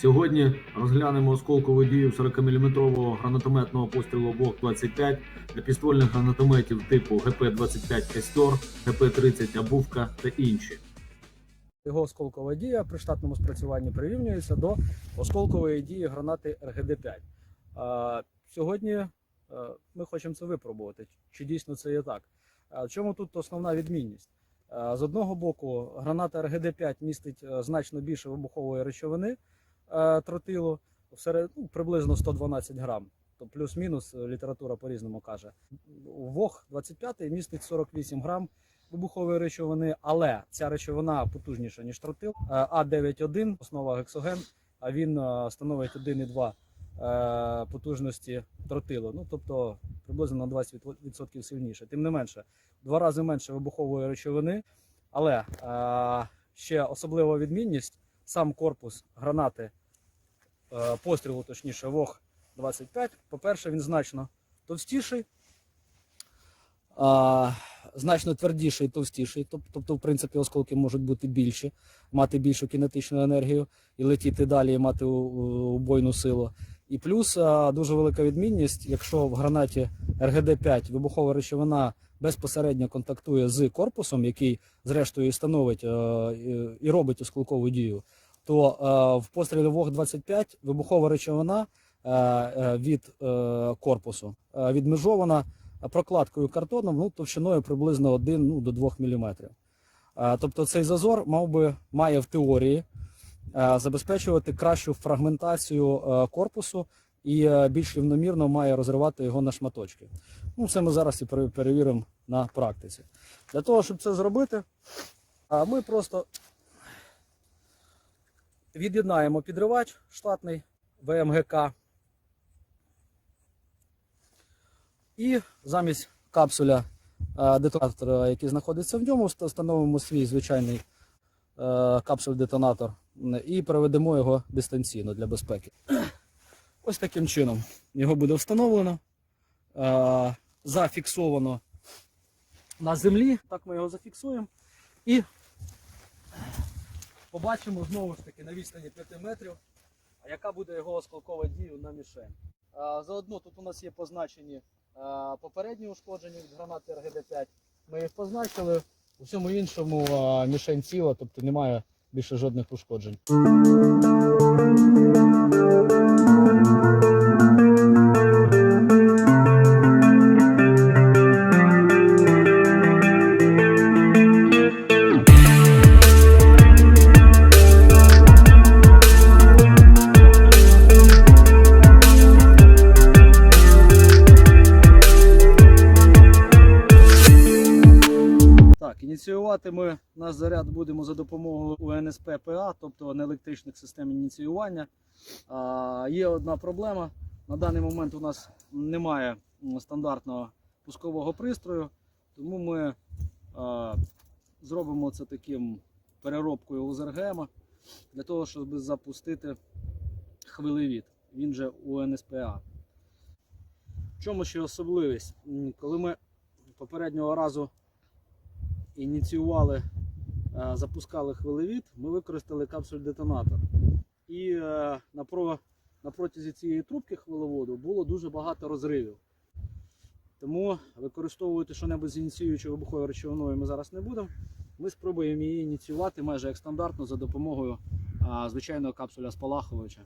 Сьогодні розглянемо осколкову дію 40-мм гранатометного пострілу БОК-25 для підствольних гранатометів типу ГП-25 Кастер, ГП-30 Абувка та інші. Його осколкова дія при штатному спрацюванні прирівнюється до осколкової дії гранати РГД-5. Сьогодні е, ми хочемо це випробувати. Чи дійсно це є так? Чому тут основна відмінність? З одного боку, граната РГД-5 містить е, значно більше вибухової речовини тротилу, всеред, ну, приблизно 112 грам. То плюс-мінус е, література по-різному каже. ВОГ 25 містить 48 грам вибухової речовини, але ця речовина потужніша, ніж тротил. Е, А91, основа гексоген, а він е, становить 1,2 е, потужності тротилу. Ну, тобто приблизно на 20% сильніше. Тим не менше, два рази менше вибухової речовини. Але е, ще особлива відмінність: сам корпус гранати е, пострілу, точніше, ВОГ 25. По-перше, він значно товстіший. Значно твердіший і товстіший. Тобто, в принципі, осколки можуть бути більші, мати більшу кінетичну енергію і летіти далі, і мати убойну силу. І плюс дуже велика відмінність, якщо в гранаті РГД-5 вибухова речовина безпосередньо контактує з корпусом, який зрештою і становить е, і робить осколкову дію, то е, в пострілі ВОГ-25 вибухова речовина е, е, від корпусу відмежована прокладкою картоном ну, товщиною приблизно 1 ну, до 2 мм. Тобто цей зазор мав би, має в теорії забезпечувати кращу фрагментацію корпусу і більш рівномірно має розривати його на шматочки. Ну, це ми зараз і перевіримо на практиці. Для того, щоб це зробити, ми просто від'єднаємо підривач штатний ВМГК. І замість капсуля е, детонатора, який знаходиться в ньому, встановимо свій звичайний е, капсуль-детонатор і переведемо його дистанційно для безпеки. Ось таким чином його буде встановлено, е, зафіксовано на землі. Так ми його зафіксуємо. І побачимо знову ж таки на відстані 5 метрів, яка буде його осколкова дія на мішень. Заодно тут у нас є позначені попередні ушкодження від гранати РГД-5. Ми їх позначили. У всьому іншому мішень ціла, тобто немає більше жодних ушкоджень. Так, ініціювати ми наш заряд будемо за допомогою УНСП ПА, тобто неелектричних систем ініціювання. А, є одна проблема. На даний момент у нас немає стандартного пускового пристрою, тому ми а, зробимо це таким переробкою УЗРГМ для того, щоб запустити хвилевід. Він же УНСПА. В чому ще особливість? Коли ми попереднього разу ініціювали, е, запускали хвилевід, ми використали капсуль-детонатор. І е, на, протязі цієї трубки хвилеводу було дуже багато розривів. Тому використовувати що-небудь з ініціюючою вибуховою речовиною ми зараз не будемо. Ми спробуємо її ініціювати майже як стандартно за допомогою звичайного капсуля спалахувача.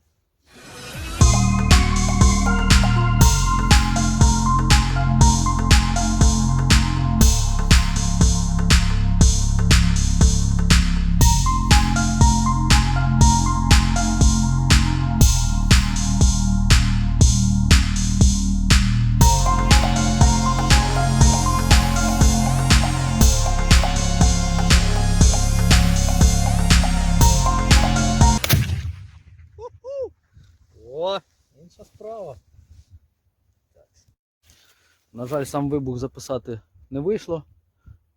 Справа. На жаль, сам вибух записати не вийшло.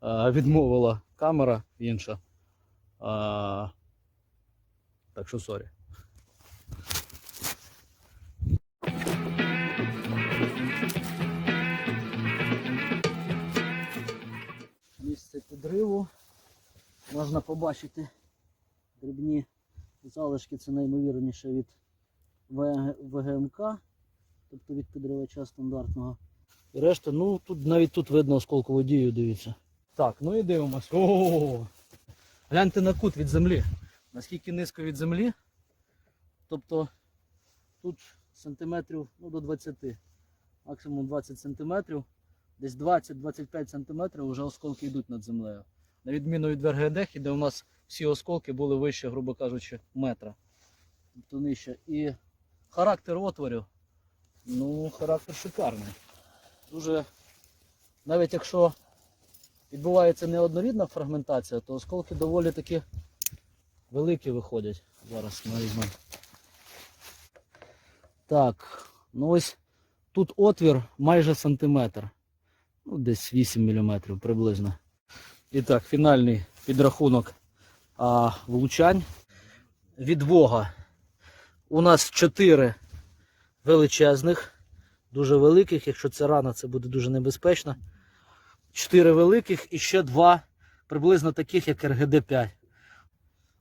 Відмовила камера інша. Так що сорі. Місце підриву. Можна побачити дрібні Залишки це наймовірніше від ВГМК, тобто від підривача стандартного. І решта, ну тут навіть тут видно осколкову дію, дивіться. Так, ну і дивимось. О, гляньте на кут від землі. Наскільки низько від землі. Тобто тут сантиметрів ну, до 20, максимум 20 сантиметрів, десь 20-25 сантиметрів вже осколки йдуть над землею. На відміну від Вергедехи, де у нас всі осколки були вище, грубо кажучи, метра. Тобто нижче. І Характер отворів. Ну, характер шикарний. Дуже, навіть якщо відбувається неоднорідна фрагментація, то осколки доволі таки великі виходять. Зараз ми візьмемо. так, ну ось тут отвір майже сантиметр. Ну, десь 8 мм приблизно. І так, фінальний підрахунок а, влучань. Від Вога у нас 4 величезних, дуже великих. Якщо це рана, це буде дуже небезпечно. 4 великих і ще 2 приблизно таких, як РГД-5.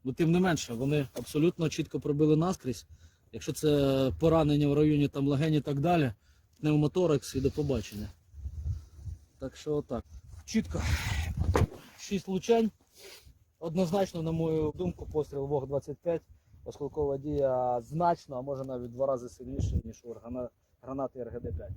Ну, тим не менше, вони абсолютно чітко пробили наскрізь. Якщо це поранення в районі там легені і так далі, пневмоторакс і до побачення. Так що отак. Чітко. 6 влучань. Однозначно, на мою думку, постріл ВОГ 25. Осколкова дія значно, а може навіть два рази сильніше, ніж у грана- гранати РГД-5.